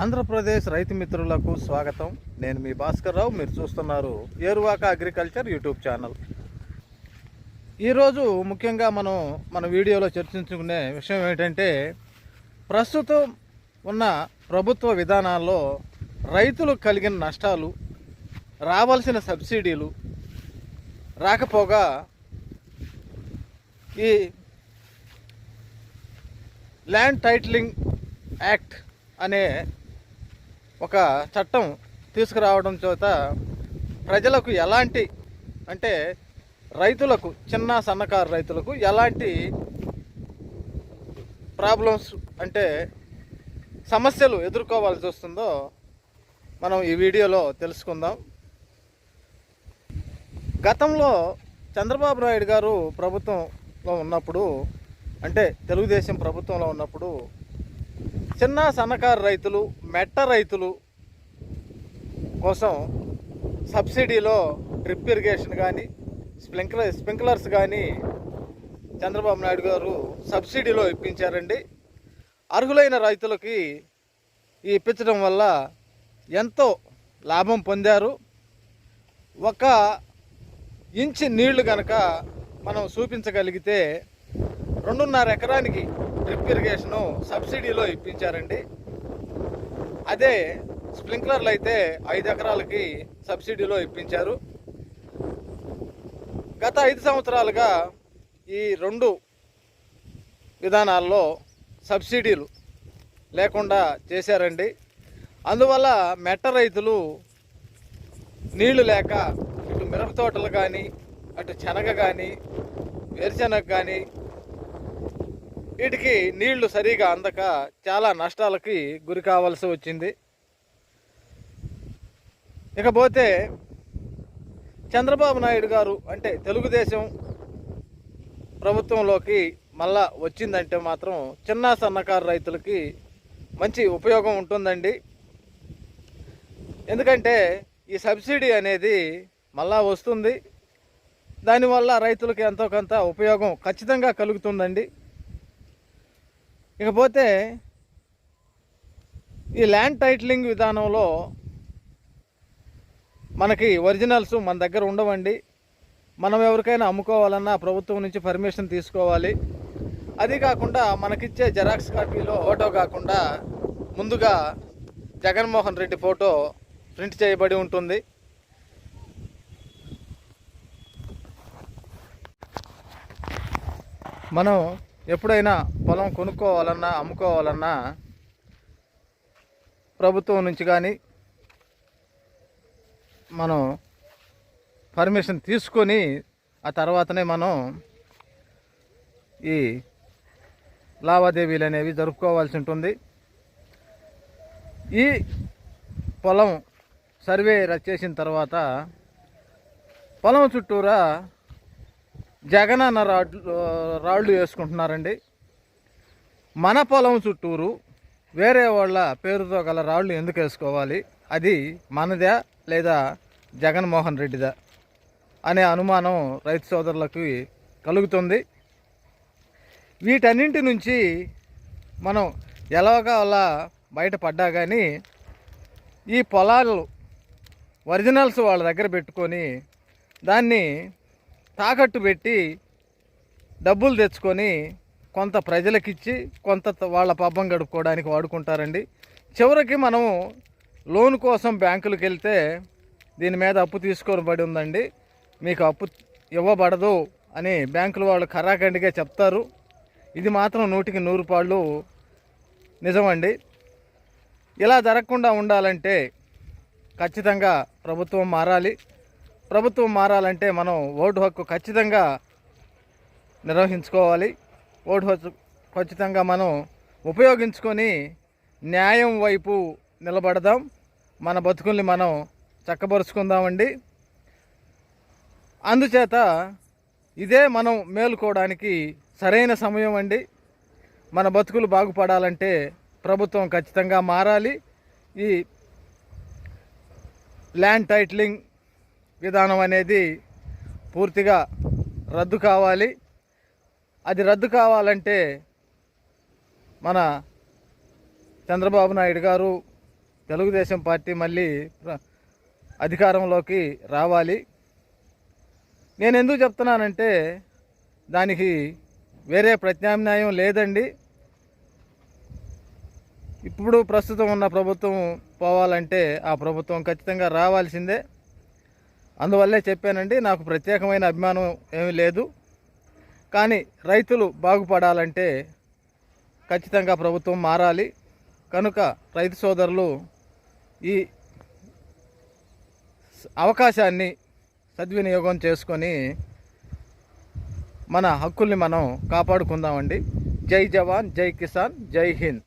ఆంధ్రప్రదేశ్ రైతు మిత్రులకు స్వాగతం. నేను మీ భాస్కర్ రావు మీరు చూస్తున్నారు ఏరువాక అగ్రికల్చర్ యూట్యూబ్ ఛానల్. ఈరోజు ముఖ్యంగా మనం మన వీడియోలో చర్చించుకునే విషయం ఏంటంటే ప్రస్తుతం ఉన్న ప్రభుత్వ విధానాల్లో రైతులకు కలిగిన నష్టాలు రావాల్సిన సబ్సిడీలు రాకపోగా ఈ ల్యాండ్ టైటిలింగ్ యాక్ట్ అనే ఒక చట్టం తీసుకురావడం చేత ప్రజలకు ఎలాంటి అంటే రైతులకు చిన్న సన్నకారు రైతులకు ఎలాంటి ప్రాబ్లమ్స్ అంటే సమస్యలు ఎదుర్కోవాల్సి వస్తుందో మనం ఈ వీడియోలో తెలుసుకుందాం. గతంలో చంద్రబాబు నాయుడు గారు ప్రభుత్వంలో ఉన్నప్పుడు అంటే తెలుగుదేశం ప్రభుత్వంలో ఉన్నప్పుడు చిన్న సన్నకారు రైతులు మెట్ట రైతులు కోసం సబ్సిడీలో డ్రిప్ ఇరిగేషన్ కానీ స్ప్రింక్లర్ స్ప్రింక్లర్స్ కానీ చంద్రబాబు నాయుడు గారు సబ్సిడీలో ఇప్పించారండి. అర్హులైన రైతులకి ఈ ఇప్పించడం వల్ల ఎంతో లాభం పొందారు. ఒక ఇంచి నీళ్ళు కనుక మనం చూపించగలిగితే రెండున్నర ఎకరానికి డ్రిప్ ఇరిగేషను సబ్సిడీలో ఇప్పించారండి. అదే స్ప్రింక్లర్లు అయితే ఐదు ఎకరాలకి సబ్సిడీలో ఇప్పించారు. గత ఐదు సంవత్సరాలుగా ఈ రెండు విధానాల్లో సబ్సిడీలు లేకుండా చేశారండి. అందువల్ల మెట్ట రైతులు నీళ్ళు లేక ఇటు మిరప తోటలు కానీ అటు శనగ కానీ వేరుశనగ కానీ వీటికి నీళ్ళు సరిగా అందక చాలా నష్టాలకి గురి కావాల్సి వచ్చింది. ఇకపోతే చంద్రబాబు నాయుడు గారు అంటే తెలుగుదేశం ప్రభుత్వంలోకి మళ్ళా వచ్చిందంటే మాత్రం చిన్న సన్నకారు రైతులకి మంచి ఉపయోగం ఉంటుందండి. ఎందుకంటే ఈ సబ్సిడీ అనేది మళ్ళా వస్తుంది. దానివల్ల రైతులకు ఎంతో కొంత ఉపయోగం ఖచ్చితంగా కలుగుతుందండి. ఇకపోతే ఈ ల్యాండ్ టైటిలింగ్ విధానంలో మనకి ఒరిజినల్స్ మన దగ్గర ఉండవండి. మనం ఎవరికైనా అమ్ముకోవాలన్నా ప్రభుత్వం నుంచి పర్మిషన్ తీసుకోవాలి. అది కాకుండా మనకిచ్చే జెరాక్స్ కాపీలో ఫోటో కాకుండా ముందుగా జగన్మోహన్ రెడ్డి ఫోటో ప్రింట్ చేయబడి ఉంటుంది. మనం ఎప్పుడైనా పొలం కొనుక్కోవాలన్నా అమ్ముకోవాలన్నా ప్రభుత్వం నుంచి కానీ మనం పర్మిషన్ తీసుకొని ఆ తర్వాతనే మనం ఈ లావాదేవీలు అనేవి జరుపుకోవాల్సి ఉంటుంది. ఈ పొలం సర్వే చేసిన తర్వాత పొలం చుట్టూరా జగనన్న రాడ్లు రాళ్ళు వేసుకుంటున్నారండి. మన పొలం చుట్టూరు వేరే వాళ్ళ పేరుతో గల రాళ్ళు ఎందుకు వేసుకోవాలి? అది మనదా లేదా జగన్మోహన్ రెడ్డిదా అనే అనుమానం రైతు సోదరులకు కలుగుతుంది. వీటన్నింటి నుంచి మనం ఎలాగా అలా బయటపడ్డా కానీ ఈ పొలాలు ఒరిజినల్స్ వాళ్ళ దగ్గర పెట్టుకొని దాన్ని తాకట్టు పెట్టి డబ్బులు తెచ్చుకొని కొంత ప్రజలకిచ్చి కొంత వాళ్ళ పబ్బం గడుపుకోవడానికి వాడుకుంటారండి. చివరికి మనం లోన్ కోసం బ్యాంకులకు వెళ్తే దీని మీద అప్పు తీసుకోబడి ఉందండి. మీకు అప్పు ఇవ్వబడదు అని బ్యాంకుల వాళ్ళు ఖరాఖండిగా చెప్తారు. ఇది మాత్రం నూటికి నూరు పాళ్ళు నిజమండి. ఇలా జరగకుండా ఉండాలంటే ఖచ్చితంగా ప్రభుత్వం మారాలి. ప్రభుత్వం మారాలంటే మనం ఓటు హక్కు ఖచ్చితంగా నిర్వహించుకోవాలి. ఓటు హక్కు ఖచ్చితంగా మనం ఉపయోగించుకొని న్యాయం వైపు నిలబడదాం. మన బతుకుల్ని మనం చక్కబరుచుకుందామండి అందుచేత ఇదే మనం మేలుకోవడానికి సరైన సమయం అండి. మన బతుకులు బాగుపడాలంటే ప్రభుత్వం ఖచ్చితంగా మారాలి. ఈ ల్యాండ్ టైటిలింగ్ విధానం అనేది పూర్తిగా రద్దు కావాలి. అది రద్దు కావాలంటే మన చంద్రబాబు నాయుడు గారు తెలుగుదేశం పార్టీ మళ్ళీ అధికారంలోకి రావాలి. నేను ఎందుకు చెప్తున్నానంటే దానికి వేరే ప్రత్యామ్నాయం లేదండి. ఇప్పుడు ప్రస్తుతం ఉన్న ప్రభుత్వం పోవాలంటే ఆ ప్రభుత్వం ఖచ్చితంగా రావాల్సిందే. అందువల్లే చెప్పానండి నాకు ప్రత్యేకమైన అభిమానం ఏమీ లేదు. కానీ రైతులు బాగుపడాలంటే ఖచ్చితంగా ప్రభుత్వం మారాలి. కనుక రైతు సోదరులు ఈ అవకాశాన్ని సద్వినియోగం చేసుకొని మన హక్కుల్ని మనం కాపాడుకుందామండి. జై జవాన్ జై కిసాన్ జై హింద్.